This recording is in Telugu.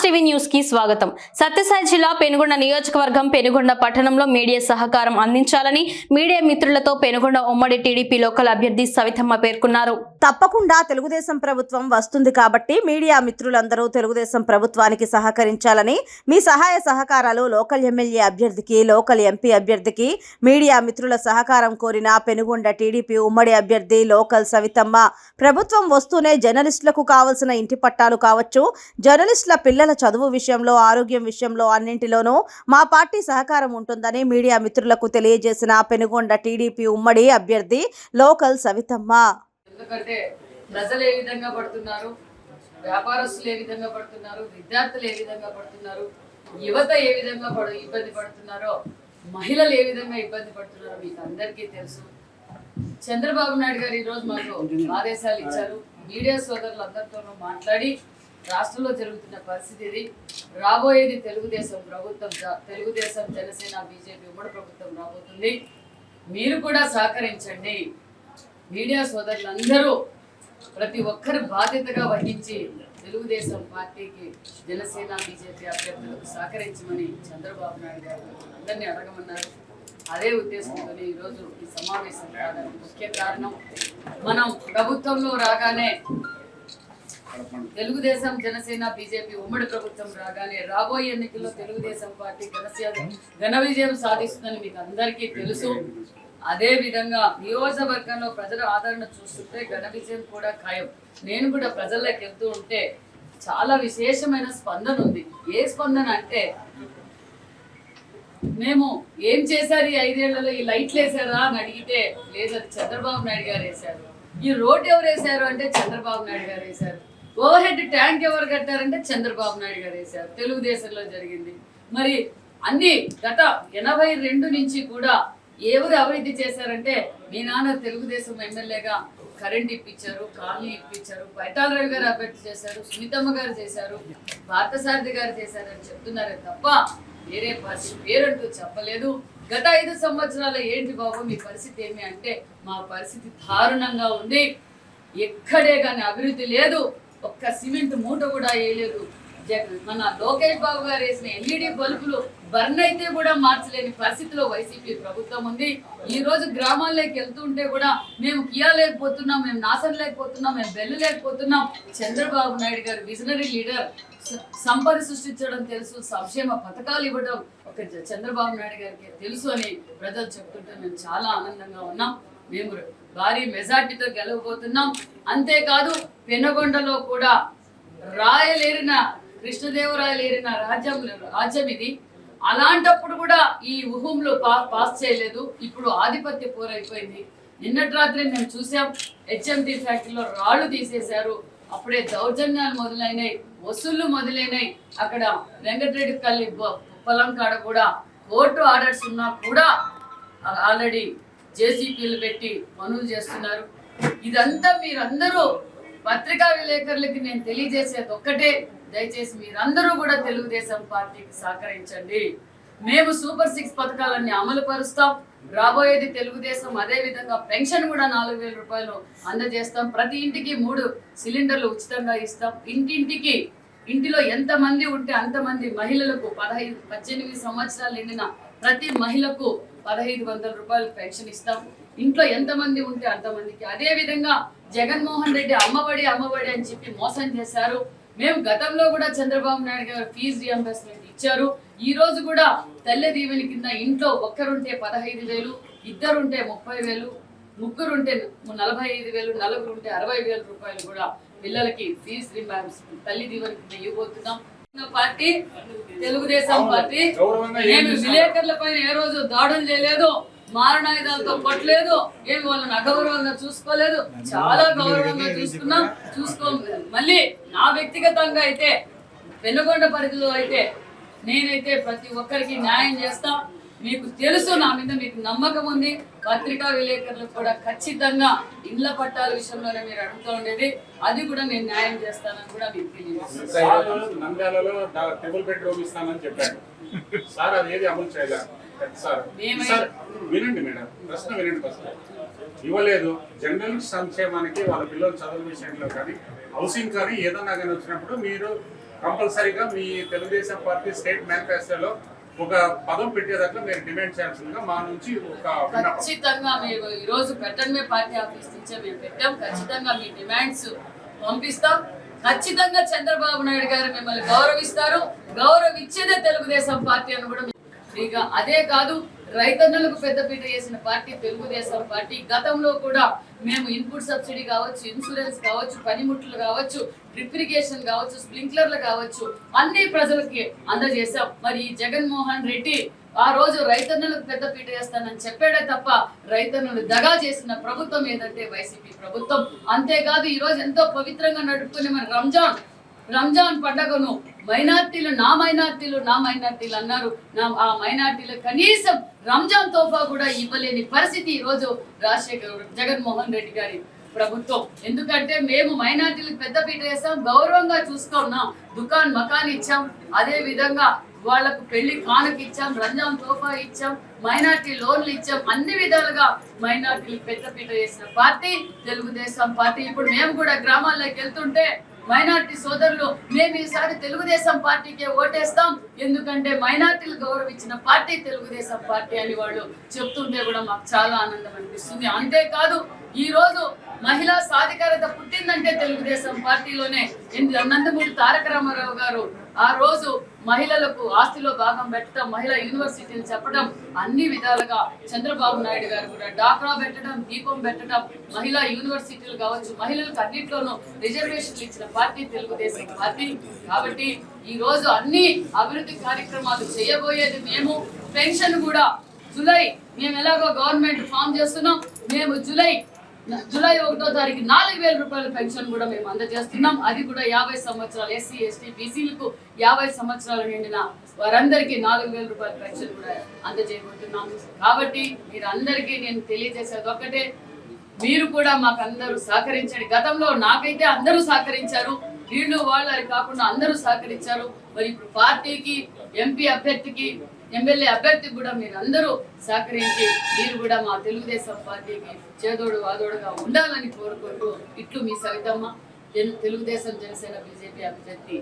మాస్ టీవీ న్యూస్కి స్వాగతం. సత్యసాయి జిల్లా పెనుగొండ నియోజకవర్గం పెనుగొండ పట్టణంలో మీడియా సహకారం అందించాలని మీడియా మిత్రులతో పెనుగొండ ఉమ్మడి టీడీపీ లోకల్ అభ్యర్థి సవితమ్మ పేర్కొన్నారు. తప్పకుండా తెలుగుదేశం ప్రభుత్వం వస్తుంది కాబట్టి మీడియా మిత్రులందరూ తెలుగుదేశం ప్రభుత్వానికి సహకరించాలని మీ సహాయ సహకారాలు లోకల్ ఎమ్మెల్యే అభ్యర్థికి లోకల్ ఎంపీ అభ్యర్థికి మీడియా మిత్రుల సహకారం కోరిన పెనుగొండ టీడీపీ ఉమ్మడి అభ్యర్థి లోకల్ సవితమ్మ. ప్రభుత్వం వస్తూనే జర్నలిస్టులకు కావలసిన ఇంటి పట్టాలు కావచ్చు జర్నలిస్టుల పిల్లల పిల్లల చదువు విషయంలో ఆరోగ్యం విషయంలో అన్నింటిలోనూ మా పార్టీ సహకారం ఉంటుందని మీడియా మిత్రులకు తెలియజేసిన పెనుగొండ టీడీపీ ఉమ్మడి అభ్యర్థి లోకల్ సవితమ్మ. ఎందుకంటే ప్రజలు ఏ విధంగా పడుతున్నారు? వ్యాపారస్తులు ఏ విధంగా పడుతున్నారు? విద్యార్థులు ఏ విధంగా పడుతున్నారు? యువత ఏ విధంగా పడు ఇబ్బంది పడుతున్నారో మహిళలు ఏ విధంగా ఇబ్బంది పడుతున్నారో మీకు అందరికీ తెలుసు. చంద్రబాబు నాయుడు గారు ఈరోజు మాకు ఆదేశాలు ఇచ్చారు. మీడియా సోదరులందరితోనూ మాట్లాడి రాష్ట్రంలో జరుగుతున్న పరిస్థితి ఇది. రాబోయేది తెలుగుదేశం ప్రభుత్వం తెలుగుదేశం జనసేన బీజేపీ ఉమ్మడి ప్రభుత్వం రాబోతుంది. మీరు కూడా సహకరించండి. మీడియా సోదరులందరూ ప్రతి ఒక్కరు బాధ్యతగా వహించి తెలుగుదేశం పార్టీకి జనసేన బీజేపీ అభ్యర్థులకు సహకరించమని చంద్రబాబు నాయుడు గారు అందరినీ అడగమన్నారు. అదే ఉద్దేశంతో ఈరోజు ఈ సమావేశం ముఖ్య కారణం. మనం ప్రభుత్వంలో రాగానే తెలుగుదేశం జనసేన బీజేపీ ఉమ్మడి ప్రభుత్వం రాగానే రాబోయే ఎన్నికల్లో తెలుగుదేశం పార్టీ ఘనసేన ఘన విజయం సాధిస్తుందని మీకు అందరికీ తెలుసు. అదే విధంగా నియోజకవర్గంలో ప్రజల ఆదరణ చూస్తుంటే ఘన విజయం కూడా ఖాయం. నేను కూడా ప్రజల్లోకి వెళ్తూ ఉంటే చాలా విశేషమైన స్పందన ఉంది. ఏ స్పందన అంటే మేము ఏం చేశారు ఈ ఐదేళ్ళలో? ఈ లైట్లు వేసారా అని అడిగితే లేదు అది చంద్రబాబు నాయుడు గారు వేశారు. ఈ రోడ్ ఎవరు వేశారు? అంటే చంద్రబాబు నాయుడు గారు వేశారు. ఓవర్ హెడ్ ట్యాంక్ ఎవరు కట్టారంటే చంద్రబాబు నాయుడు గారు వేశారు. తెలుగుదేశంలో జరిగింది. మరి అన్ని గత ఎనభై రెండు నుంచి కూడా ఎవరు అభివృద్ధి చేశారంటే మీ నాన్న తెలుగుదేశం ఎమ్మెల్యేగా కరెంట్ ఇప్పించారు కాలనీ ఇప్పించారు పైటాల రవి గారు అభ్యర్థి చేశారు సునీతమ్మ గారు చేశారు పార్థసారథి గారు చేశారని చెప్తున్నారే తప్ప వేరే పరిస్థితి పేరంటూ చెప్పలేదు. గత ఐదు సంవత్సరాల ఏంటి బాబు మీ పరిస్థితి ఏమి అంటే మా పరిస్థితి దారుణంగా ఉంది. ఎక్కడే కానీ అభివృద్ధి లేదు. ఒక్క సిమెంట్ మూట కూడా వేయలేదు. జగన్. మన లోకేష్ బాబు గారు వేసిన ఎల్ఈడి బల్బులు బర్న్ అయితే కూడా మార్చలేని పరిస్థితిలో వైసీపీ ప్రభుత్వం ఉంది. ఈ రోజు గ్రామాల్లోకి వెళ్తుంటే కూడా మేము కియా లేకపోతున్నాం మేము నాశనం లేకపోతున్నాం మేము బెల్లు లేకపోతున్నాం. చంద్రబాబు నాయుడు గారు విజనరీ లీడర్. సంపద సృష్టించడం తెలుసు సంక్షేమ పథకాలు ఇవ్వడం ఒక చంద్రబాబు నాయుడు గారికి తెలుసు అని ప్రజలు చెప్తుంటే మేము చాలా ఆనందంగా ఉన్నాం. మేము భారీ మెజార్టీతో గెలవబోతున్నాం. అంతేకాదు పెనగొండలో కూడా రాయలేరిన కృష్ణదేవరాయలేరిన రాజ్యం రాజ్యం ఇది. అలాంటప్పుడు కూడా ఈ ఊహంలో పా పాస్ చేయలేదు. ఇప్పుడు ఆధిపత్య పోరైపోయింది నిన్నటి రాత్రి మేము చూసాం హెచ్ఎండి ఫ్యాక్టరీలో రాళ్ళు తీసేశారు. అప్పుడే దౌర్జన్యాలు మొదలైనాయి వసూళ్ళు మొదలైనాయి. అక్కడ వెంకటరెడ్డి కల్లి పొలం కాడ కూడా కోర్టు ఆర్డర్స్ ఉన్నా కూడా ఆల్రెడీ జేసీపీలు పెట్టి పనులు చేస్తున్నారు. ఇదంతా మీరందరూ పత్రికా విలేకరులకి నేను తెలియజేసేది ఒక్కటే. దయచేసి మీరందరూ కూడా తెలుగుదేశం పార్టీకి సహకరించండి. మేము సూపర్ సిక్స్ పథకాలన్నీ అమలు పరుస్తాం. రాబోయేది తెలుగుదేశం అదే విధంగా పెన్షన్ కూడా నాలుగు వేల రూపాయలు అందజేస్తాం. ప్రతి ఇంటికి మూడు సిలిండర్లు ఉచితంగా ఇస్తాం. ఇంటింటికి ఇంటిలో ఎంత మంది ఉంటే అంతమంది మహిళలకు పదహైదు పద్దెనిమిది సంవత్సరాలు నిండిన ప్రతి మహిళకు పదహైదు వందల రూపాయలు పెన్షన్ ఇస్తాం. ఇంట్లో ఎంతమంది ఉంటే అంతమందికి. అదే విధంగా జగన్మోహన్ రెడ్డి అమ్మఒడి అమ్మఒడి అని చెప్పి మోసం చేశారు. మేము గతంలో కూడా చంద్రబాబు నాయుడు గారు ఫీజు రియంబర్స్మెంట్ ఇచ్చారు. ఈ రోజు కూడా తల్లి దీవెని కింద ఇంట్లో ఒక్కరుంటే పదహైదు వేలు ఇద్దరుంటే ముప్పై వేలు ముగ్గురుంటే నలభై ఐదు వేలు నలుగురు ఉంటే అరవై వేల రూపాయలు కూడా పిల్లలకి ఫీజు రియంబర్స్మెంట్ తల్లి దీవెని కింద ఇవ్వబోతున్నాం. Party Telugu Desam party. నేను విలేకరుల పైన ఏ రోజు దాడులు చేయలేదు మారణాయుధాలతో కొట్టలేదు ఏమి వాళ్ళని అగౌరవంగా చూసుకోలేదు. చాలా గౌరవంగా చూసుకున్నాం చూసుకో. మళ్ళీ నా వ్యక్తిగతంగా అయితే వెనుకొండ పరిధిలో అయితే నేనైతే ప్రతి ఒక్కరికి న్యాయం చేస్తా. మీకు తెలుసు నా మీద మీకు నమ్మకం ఉంది. పత్రికా విలేకరులకు కూడా ఖచ్చితంగా ఇళ్ళ పట్టాల విషయంలోనే మీరు అడుగుతూ ఉండేది. అది కూడా నేను న్యాయం చేస్తానని కూడా మీకు నంద్యాలలో బెడ్రూమ్ ఇస్తానని చెప్పాడు సార్ అది ఏది అమలు చేయలేదు వినండి మేడం. ప్రశ్న వినండి ఫస్ట్. ఇవ్వలేదు. జనరల్ సంక్షేమానికి వాళ్ళ పిల్లల చదువు విషయంలో కానీ హౌసింగ్ కానీ ఏదన్నా కానీ వచ్చినప్పుడు మీరు కంపల్సరీగా మీ తెలుగుదేశం పార్టీ స్టేట్ మేనిఫెస్టోలో ఒక పదం పెట్టేదాకా మీరు డిమాండ్ చేయాల్సిందిగా మా నుంచి ఒక ఖచ్చితంగా మేము ఈ రోజు పెట్టడమే పార్టీ ఆఫీస్ నుంచే మేము పెట్టాం. ఖచ్చితంగా మీ డిమాండ్స్ పంపిస్తాం. ఖచ్చితంగా చంద్రబాబు నాయుడు గారు మిమ్మల్ని గౌరవిస్తారు. గౌరవించేదే తెలుగుదేశం పార్టీ అని కూడా ఫ్రీగా అదే కాదు. రైతన్నులకు పెద్దపీట చేసిన పార్టీ తెలుగుదేశం పార్టీ గతంలో కూడా మేము ఇన్పుట్ సబ్సిడీ కావచ్చు ఇన్సూరెన్స్ కావచ్చు పనిముట్లు కావచ్చు డ్రిప్ ఇరిగేషన్ కావచ్చు స్ప్రింక్లర్లు కావచ్చు అన్ని ప్రజలకి అందజేశాం. మరి జగన్మోహన్ రెడ్డి ఆ రోజు రైతన్నులకు పెద్ద పీట చేస్తానని చెప్పాడే తప్ప రైతన్నులు దగా చేసిన ప్రభుత్వం ఏదంటే వైసీపీ ప్రభుత్వం. అంతేకాదు ఈ రోజు ఎంతో పవిత్రంగా నడుపుకునే మన రంజాన్ రంజాన్ పండగను మైనార్టీలు నా మైనార్టీలు నా మైనార్టీలు అన్నారు. నా ఆ మైనార్టీలు కనీసం రంజాన్ తోఫా కూడా ఇవ్వలేని పరిస్థితి ఈరోజు రోజు రాజశేఖర్ జగన్మోహన్ రెడ్డి గారి ప్రభుత్వం. ఎందుకంటే మేము మైనార్టీలకు పెద్దపీట వేస్తాం గౌరవంగా చూసుకున్నాం దుకాన్ మకాన్ ఇచ్చాం అదే విధంగా వాళ్ళకు పెళ్ళి కానుక ఇచ్చాం రంజాన్ తోఫా ఇచ్చాం మైనార్టీ లోన్లు ఇచ్చాం అన్ని విధాలుగా మైనార్టీలకు పెద్దపీట వేసిన పార్టీ తెలుగుదేశం పార్టీ. ఇప్పుడు మేము కూడా గ్రామాల్లోకి వెళ్తుంటే మైనార్టీ సోదరులు మేము ఈసారి తెలుగుదేశం పార్టీకే ఓటేస్తాం. ఎందుకంటే మైనార్టీలు గౌరవించిన పార్టీ తెలుగుదేశం పార్టీ అని వాళ్ళు చెప్తుంటే కూడా మాకు చాలా ఆనందం అనిపిస్తుంది. అంతేకాదు ఈ రోజు మహిళా సాధికారత పుట్టిందంటే తెలుగుదేశం పార్టీలోనే. నందమూరి తారక రామారావు గారు ఆ రోజు మహిళలకు ఆస్తిలో భాగం పెట్టడం మహిళా యూనివర్సిటీని చెప్పడం అన్ని విధాలుగా చంద్రబాబు నాయుడు గారు కూడా డాక్రా పెట్టడం దీపం పెట్టడం మహిళా యూనివర్సిటీలు కావచ్చు మహిళలకు అన్నింటిలోనూ రిజర్వేషన్లు ఇచ్చిన పార్టీ తెలుగుదేశం పార్టీ. కాబట్టి ఈ రోజు అన్ని అభివృద్ధి కార్యక్రమాలు చేయబోయేది మేము. పెన్షన్ కూడా జులై మేము ఎలాగో గవర్నమెంట్ ఫామ్ చేస్తున్నాం. మేము జులై జూలై ఒకటో తారీఖు నాలుగు వేల రూపాయల పెన్షన్ కూడా మేము అందజేస్తున్నాం. అది కూడా యాభై సంవత్సరాలు ఎస్సీ ఎస్టీ బీసీలకు యాభై సంవత్సరాలు నిండిన వారందరికీ నాలుగు వేల రూపాయల పెన్షన్ కూడా అందజేయబోతున్నాము కాబట్టి మీరందరికీ నేను తెలియజేసేది ఒక్కటే మీరు కూడా మాకు అందరూ సహకరించండి. గతంలో నాకైతే అందరూ సహకరించారు. వీళ్ళు వాళ్ళు అని కాకుండా అందరూ సహకరించారు. మరి ఇప్పుడు పార్టీకి ఎంపీ అభ్యర్థికి ఎమ్మెల్యే అభ్యర్థికి కూడా మీరు అందరూ సహకరించి మీరు కూడా మా తెలుగుదేశం పార్టీకి చేదోడు వాదోడుగా ఉండాలని కోరుకుంటూ ఇట్లు మీ సవితమ్మ తెలుగుదేశం జనసేన బీజేపీ అభ్యర్థి